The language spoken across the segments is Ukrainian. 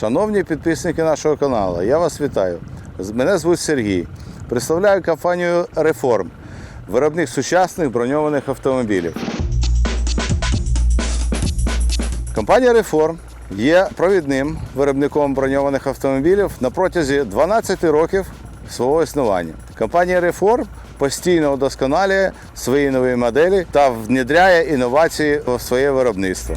Шановні підписники нашого каналу, я вас вітаю. Мене звуть Сергій. Представляю компанію Реформ, виробник сучасних броньованих автомобілів. Компанія Реформ є провідним виробником броньованих автомобілів на протязі 12 років свого існування. Компанія Реформ постійно удосконалює свої нові моделі та внедряє інновації у своє виробництво.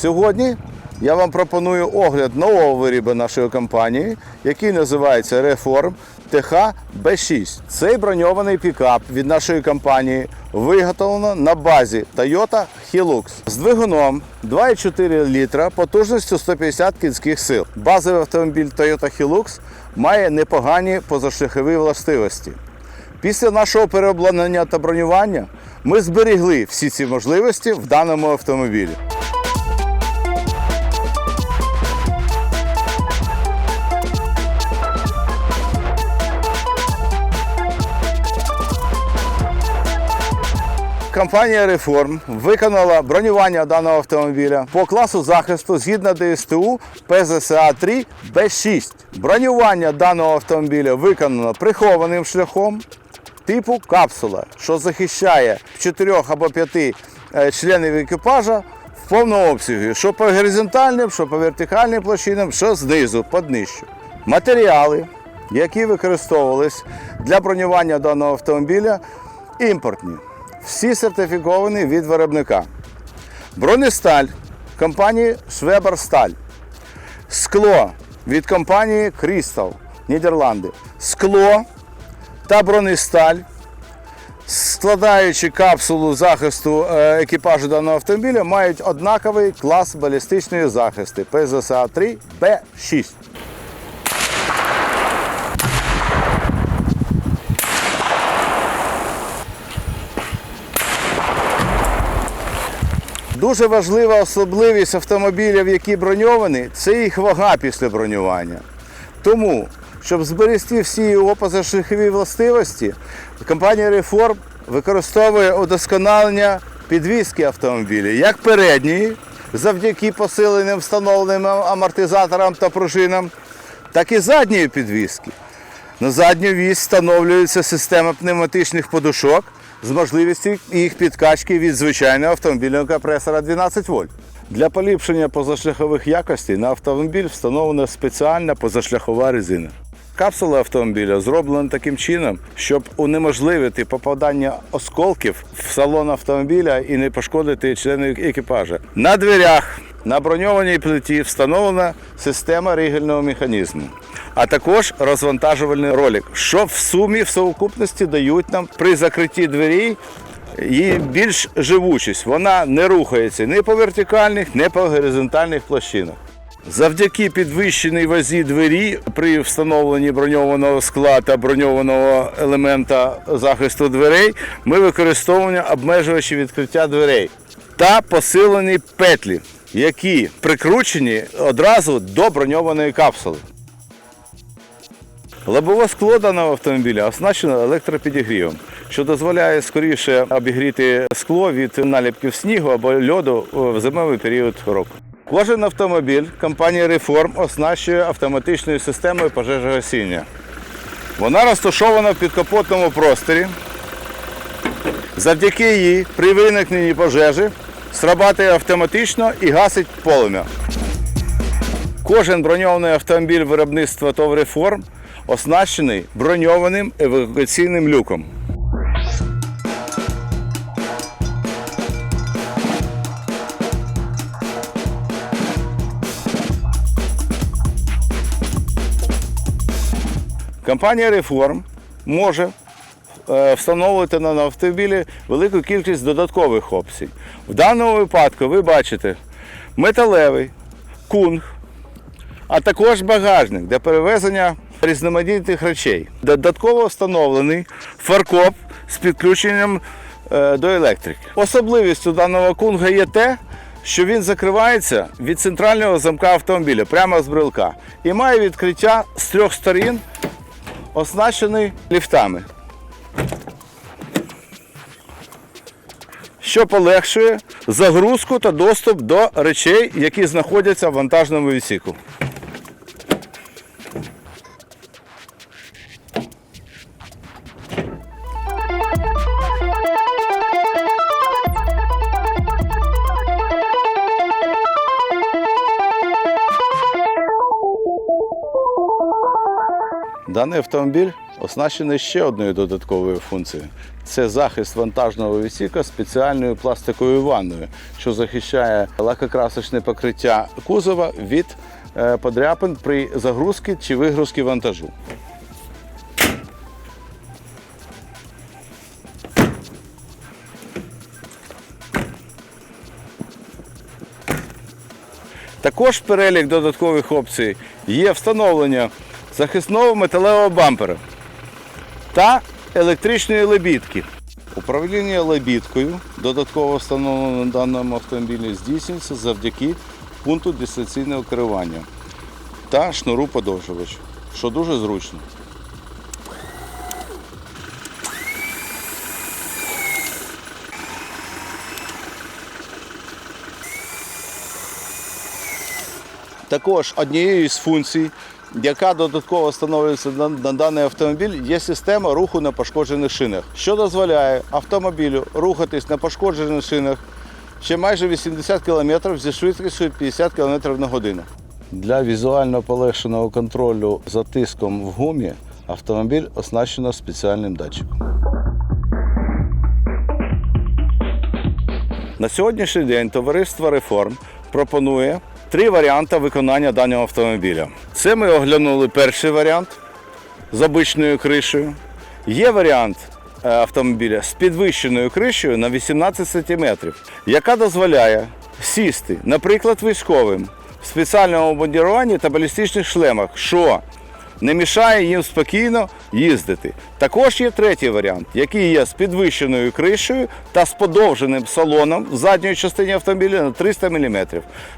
Сьогодні я вам пропоную огляд нового виробу нашої компанії, який називається Reform ТХ Б6. Цей броньований пікап від нашої компанії виготовлено на базі Toyota Hilux з двигуном 2,4 літра потужністю 150 кінських сил. Базовий автомобіль Toyota Hilux має непогані позашляхові властивості. Після нашого переобладнання та бронювання ми зберігли всі ці можливості в даному автомобілі. Компанія Реформ виконала бронювання даного автомобіля по класу захисту згідно ДСТУ ПЗСА 3 Б6. Бронювання даного автомобіля виконано прихованим шляхом типу капсула, що захищає чотирьох або п'яти е, членів екіпажа в повному обсязі, що по горизонтальним, що по вертикальним площинам, що знизу, під днищу. Матеріали, які використовувались для бронювання даного автомобіля, імпортні. Всі сертифіковані від виробника. Бронесталь компанії Швеберсталь. Скло від компанії Crystal, Нідерланди. Скло та бронесталь, складаючи капсулу захисту е, екіпажу даного автомобіля, мають однаковий клас балістичної захисту ПЗСА 3 Б6. Дуже важлива особливість автомобілів, які броньовані, це їх вага після бронювання. Тому, щоб зберегти всі його позашляхові властивості, компанія Reform використовує удосконалення підвіски автомобілів, як передньої, завдяки посиленим встановленим амортизаторам та пружинам, так і задньої підвіски. На задню вісь встановлюється система пневматичних подушок з можливістю їх підкачки від звичайного автомобільного компресора 12 вольт. Для поліпшення позашляхових якостей на автомобіль встановлена спеціальна позашляхова резина. Капсула автомобіля зроблена таким чином, щоб унеможливити попадання осколків в салон автомобіля і не пошкодити членів екіпажа. На дверях на броньованій плиті встановлена система ригельного механізму, а також розвантажувальний ролик, що в сумі в совокупності дають нам при закритті дверей її більш живучість. Вона не рухається ні по вертикальних, ні по горизонтальних площинах. Завдяки підвищеній вазі двері при встановленні броньованого скла та броньованого елемента захисту дверей ми використовуємо обмежувачі відкриття дверей та посилені петлі, які прикручені одразу до броньованої капсули. Лобове скло даного автомобіля оснащено електропідігрівом, що дозволяє скоріше обігріти скло від наліпків снігу або льоду в зимовий період року. Кожен автомобіль компанії Reform оснащує автоматичною системою пожежогасіння. Вона розташована в підкапотному просторі. Завдяки їй при виникненні пожежі срабатує автоматично і гасить полум'я. Кожен броньований автомобіль виробництва ТОВ «Реформ» оснащений броньованим евакуаційним люком. Компанія Реформ може е, встановлювати на автомобілі велику кількість додаткових опцій. В даному випадку ви бачите металевий, кунг, а також багажник для перевезення різноманітних речей. Додатково встановлений фаркоп з підключенням е, до електрики. Особливістю даного кунга є те, що він закривається від центрального замка автомобіля прямо з брелка і має відкриття з трьох сторін, оснащений ліфтами. Що полегшує загрузку та доступ до речей, які знаходяться в вантажному відсіку. Даний автомобіль оснащений ще одною додатковою функцією. Це захист вантажного відсіка спеціальною пластиковою ванною, що захищає лакокрасочне покриття кузова від е, подряпин при загрузці чи вигрузці вантажу. Також перелік додаткових опцій є встановлення захисного металевого бампера та електричної лебідки. Управління лебідкою, додатково встановлено на даному автомобілі, здійснюється завдяки пункту дистанційного керування та шнуру подовжувачу, що дуже зручно. Також однією з функцій, яка додатково встановлюється на, на даний автомобіль, є система руху на пошкоджених шинах, що дозволяє автомобілю рухатись на пошкоджених шинах ще майже 80 км зі швидкістю 50 км на годину. Для візуально полегшеного контролю за тиском в гумі автомобіль оснащено спеціальним датчиком. На сьогоднішній день товариство Реформ пропонує три варіанти виконання даного автомобіля. Це ми оглянули перший варіант з обичною кришею. Є варіант е, автомобіля з підвищеною кришею на 18 см, яка дозволяє сісти, наприклад, військовим в спеціальному бандіруванні та балістичних шлемах, що не мішає їм спокійно їздити. Також є третій варіант, який є з підвищеною кришею та з подовженим салоном в задній частині автомобіля на 300 мм,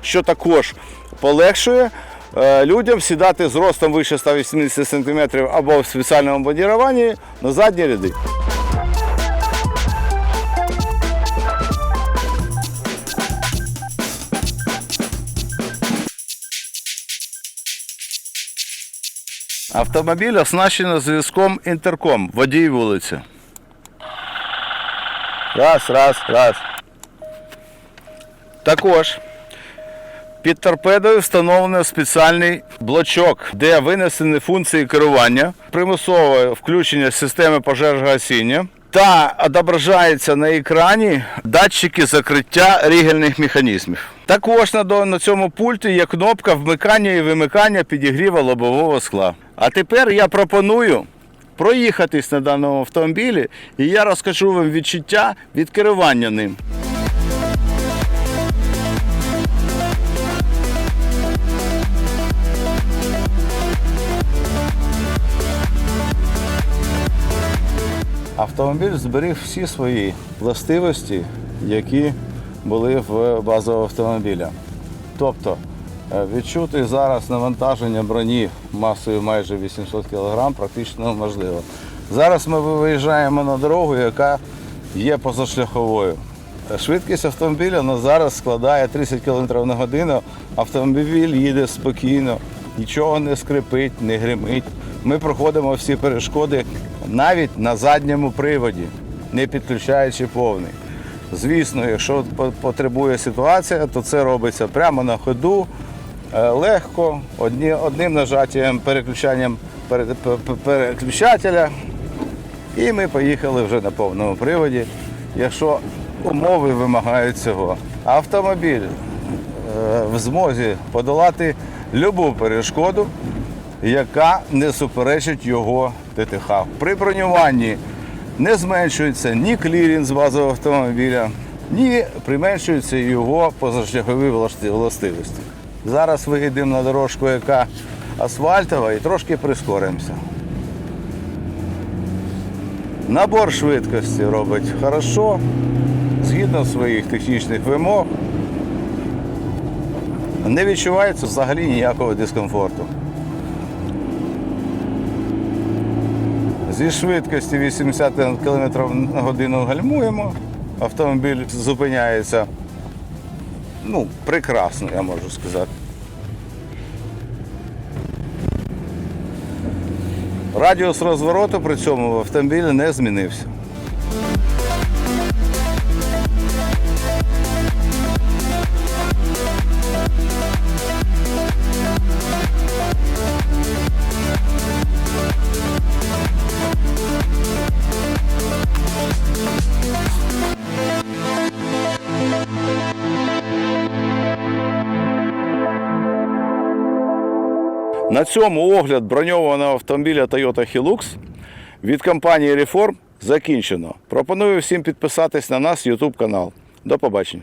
що також полегшує е, людям сідати з ростом вище 180 см або в спеціальному бандіруванні на задні ряди. Автомобіль оснащено зв'язком інтерком, водій вулиці. Раз, раз, раз. Також під торпедою встановлено спеціальний блочок, де винесені функції керування, примусове включення системи пожежогасіння та відображається на екрані датчики закриття рігельних механізмів. Також на цьому пульті є кнопка вмикання і вимикання підігріва лобового скла. А тепер я пропоную проїхатись на даному автомобілі і я розкажу вам відчуття від керування ним. Автомобіль зберіг всі свої властивості, які були в базового автомобіля. Тобто е, відчути зараз навантаження броні масою майже 800 кг практично неможливо. Зараз ми виїжджаємо на дорогу, яка є позашляховою. Швидкість автомобіля на зараз складає 30 км на годину. Автомобіль їде спокійно, нічого не скрипить, не гримить. Ми проходимо всі перешкоди навіть на задньому приводі, не підключаючи повний. Звісно, якщо потребує ситуація, то це робиться прямо на ходу, е, легко, одним нажаттям, переключанням пере- пе- пе- переключателя. І ми поїхали вже на повному приводі, якщо умови вимагають цього. Автомобіль е, в змозі подолати будь-яку перешкоду, яка не суперечить його ТТХ. При бронюванні не зменшується ні клірінс базового автомобіля, ні применшуються його позашляхові властивості. Зараз виїдемо на дорожку, яка асфальтова, і трошки прискоримося. Набор швидкості робить хорошо, згідно своїх технічних вимог. Не відчувається взагалі ніякого дискомфорту. Зі швидкості 80 км на годину гальмуємо, автомобіль зупиняється ну, прекрасно, я можу сказати. Радіус розвороту при цьому в автомобілі не змінився. На цьому огляд броньованого автомобіля Toyota Hilux від компанії Reform закінчено. Пропоную всім підписатись на наш YouTube канал. До побачення.